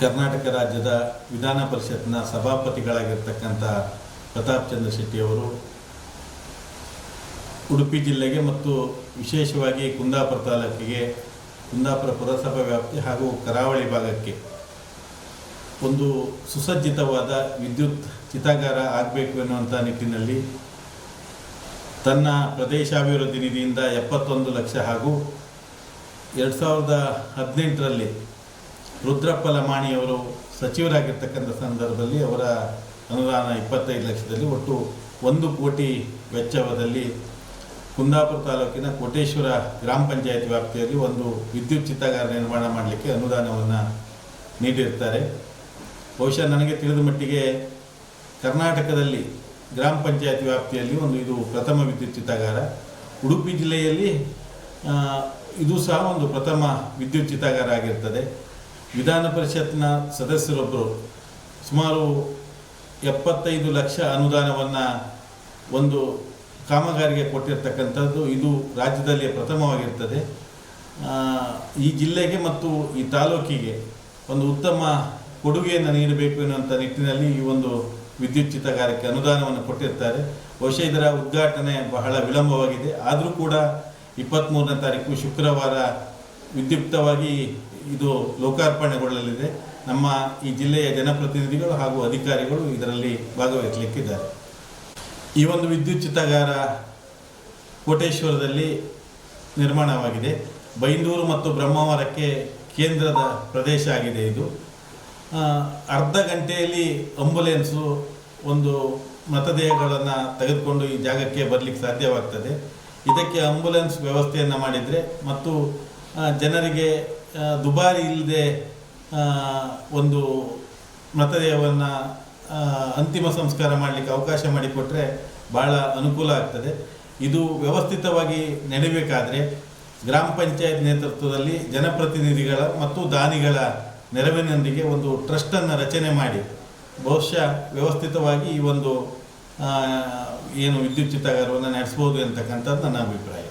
ಕರ್ನಾಟಕ ರಾಜ್ಯದ ವಿಧಾನ ಪರಿಷತ್ನ ಸಭಾಪತಿಗಳಾಗಿರ್ತಕ್ಕಂಥ ಪ್ರತಾಪ್ ಚಂದ್ರ ಶೆಟ್ಟಿಯವರು ಉಡುಪಿ ಜಿಲ್ಲೆಗೆ ಮತ್ತು ವಿಶೇಷವಾಗಿ ಕುಂದಾಪುರ ತಾಲೂಕಿಗೆ, ಕುಂದಾಪುರ ಪುರಸಭಾ ವ್ಯಾಪ್ತಿ ಹಾಗೂ ಕರಾವಳಿ ಭಾಗಕ್ಕೆ ಒಂದು ಸುಸಜ್ಜಿತವಾದ ವಿದ್ಯುತ್ ಚಿತಾಗಾರ ಆಗಬೇಕು ಎನ್ನುವಂಥ ನಿಟ್ಟಿನಲ್ಲಿ ತನ್ನ ಪ್ರದೇಶಾಭಿವೃದ್ಧಿ ನಿಧಿಯಿಂದ ಎಪ್ಪತ್ತೊಂದು ಲಕ್ಷ ಹಾಗೂ ಎರಡು ಸಾವಿರದ ಹದಿನೆಂಟರಲ್ಲಿ ರುದ್ರಪ್ಪ ಲಮಾಣಿಯವರು ಸಚಿವರಾಗಿರ್ತಕ್ಕಂಥ ಸಂದರ್ಭದಲ್ಲಿ ಅವರ ಅನುದಾನ ಇಪ್ಪತ್ತೈದು ಲಕ್ಷದಲ್ಲಿ ಒಟ್ಟು ಒಂದು ಕೋಟಿ ವೆಚ್ಚದಲ್ಲಿ ಕುಂದಾಪುರ ತಾಲೂಕಿನ ಕೋಟೇಶ್ವರ ಗ್ರಾಮ ಪಂಚಾಯತ್ ವ್ಯಾಪ್ತಿಯಲ್ಲಿ ಒಂದು ವಿದ್ಯುತ್ ಚಿತ್ತಾಗಾರ ನಿರ್ಮಾಣ ಮಾಡಲಿಕ್ಕೆ ಅನುದಾನವನ್ನು ನೀಡಿರ್ತಾರೆ. ಬಹುಶಃ ನನಗೆ ತಿಳಿದ ಮಟ್ಟಿಗೆ ಕರ್ನಾಟಕದಲ್ಲಿ ಗ್ರಾಮ ಪಂಚಾಯತ್ ವ್ಯಾಪ್ತಿಯಲ್ಲಿ ಒಂದು ಇದು ಪ್ರಥಮ ವಿದ್ಯುತ್ ಚಿತ್ತಾಗಾರ ಉಡುಪಿ ಜಿಲ್ಲೆಯಲ್ಲಿ ಇದು ಸಹ ಒಂದು ಪ್ರಥಮ ವಿದ್ಯುತ್ ಚಿತ್ತಾಗಾರ ಆಗಿರ್ತದೆ. ವಿಧಾನ ಪರಿಷತ್ನ ಸದಸ್ಯರೊಬ್ಬರು ಸುಮಾರು ಎಪ್ಪತ್ತೈದು ಲಕ್ಷ ಅನುದಾನವನ್ನು ಒಂದು ಕಾಮಗಾರಿಗೆ ಕೊಟ್ಟಿರ್ತಕ್ಕಂಥದ್ದು ಇದು ರಾಜ್ಯದಲ್ಲಿ ಪ್ರಥಮವಾಗಿರ್ತದೆ. ಈ ಜಿಲ್ಲೆಗೆ ಮತ್ತು ಈ ತಾಲೂಕಿಗೆ ಒಂದು ಉತ್ತಮ ಕೊಡುಗೆಯನ್ನು ನೀಡಬೇಕು ಎನ್ನುವಂಥ ನಿಟ್ಟಿನಲ್ಲಿ ಈ ಒಂದು ವಿದ್ಯುತ್ ಚಿತ್ತಾಗಾರಕ್ಕೆ ಅನುದಾನವನ್ನು ಕೊಟ್ಟಿರ್ತಾರೆ. ಬಹುಶಃ ಇದರ ಉದ್ಘಾಟನೆ ಬಹಳ ವಿಳಂಬವಾಗಿದೆ. ಆದರೂ ಕೂಡ ಇಪ್ಪತ್ತ್ಮೂರನೇ ತಾರೀಕು ಶುಕ್ರವಾರ ವಿದ್ಯುಕ್ತವಾಗಿ ಇದು ಲೋಕಾರ್ಪಣೆಗೊಳ್ಳಲಿದೆ. ನಮ್ಮ ಈ ಜಿಲ್ಲೆಯ ಜನಪ್ರತಿನಿಧಿಗಳು ಹಾಗೂ ಅಧಿಕಾರಿಗಳು ಇದರಲ್ಲಿ ಭಾಗವಹಿಸಲಿಕ್ಕಿದ್ದಾರೆ. ಈ ಒಂದು ವಿದ್ಯುತ್ ಚಿತ್ತಗಾರ ಕೋಟೇಶ್ವರದಲ್ಲಿ ನಿರ್ಮಾಣವಾಗಿದೆ. ಬೈಂದೂರು ಮತ್ತು ಬ್ರಹ್ಮಾವರಕ್ಕೆ ಕೇಂದ್ರದ ಪ್ರದೇಶ ಆಗಿದೆ ಇದು. ಅರ್ಧ ಗಂಟೆಯಲ್ಲಿ ಅಂಬುಲೆನ್ಸು ಒಂದು ಮೃತದೇಹಗಳನ್ನು ತೆಗೆದುಕೊಂಡು ಈ ಜಾಗಕ್ಕೆ ಬರಲಿಕ್ಕೆ ಸಾಧ್ಯವಾಗ್ತದೆ. ಇದಕ್ಕೆ ಆಂಬುಲೆನ್ಸ್ ವ್ಯವಸ್ಥೆಯನ್ನು ಮಾಡಿದರೆ ಮತ್ತು ಜನರಿಗೆ ದುಬಾರಿ ಇಲ್ಲದೆ ಒಂದು ಮೃತದೇಹವನ್ನು ಅಂತಿಮ ಸಂಸ್ಕಾರ ಮಾಡಲಿಕ್ಕೆ ಅವಕಾಶ ಮಾಡಿಕೊಟ್ರೆ ಭಾಳ ಅನುಕೂಲ ಆಗ್ತದೆ. ಇದು ವ್ಯವಸ್ಥಿತವಾಗಿ ನಡೀಬೇಕಾದರೆ ಗ್ರಾಮ ಪಂಚಾಯತ್ ನೇತೃತ್ವದಲ್ಲಿ ಜನಪ್ರತಿನಿಧಿಗಳ ಮತ್ತು ದಾನಿಗಳ ನೆರವಿನೊಂದಿಗೆ ಒಂದು ಟ್ರಸ್ಟನ್ನು ರಚನೆ ಮಾಡಿ. ಬಹುಶಃ ವ್ಯವಸ್ಥಿತವಾಗಿ ಈ ಒಂದು ಏನು ವಿದ್ಯುತ್ ಚಿತ್ತಾಗಾರವನ್ನು ನಡೆಸ್ಬೋದು ಅಂತಕ್ಕಂಥದ್ದು ನನ್ನ ಅಭಿಪ್ರಾಯ.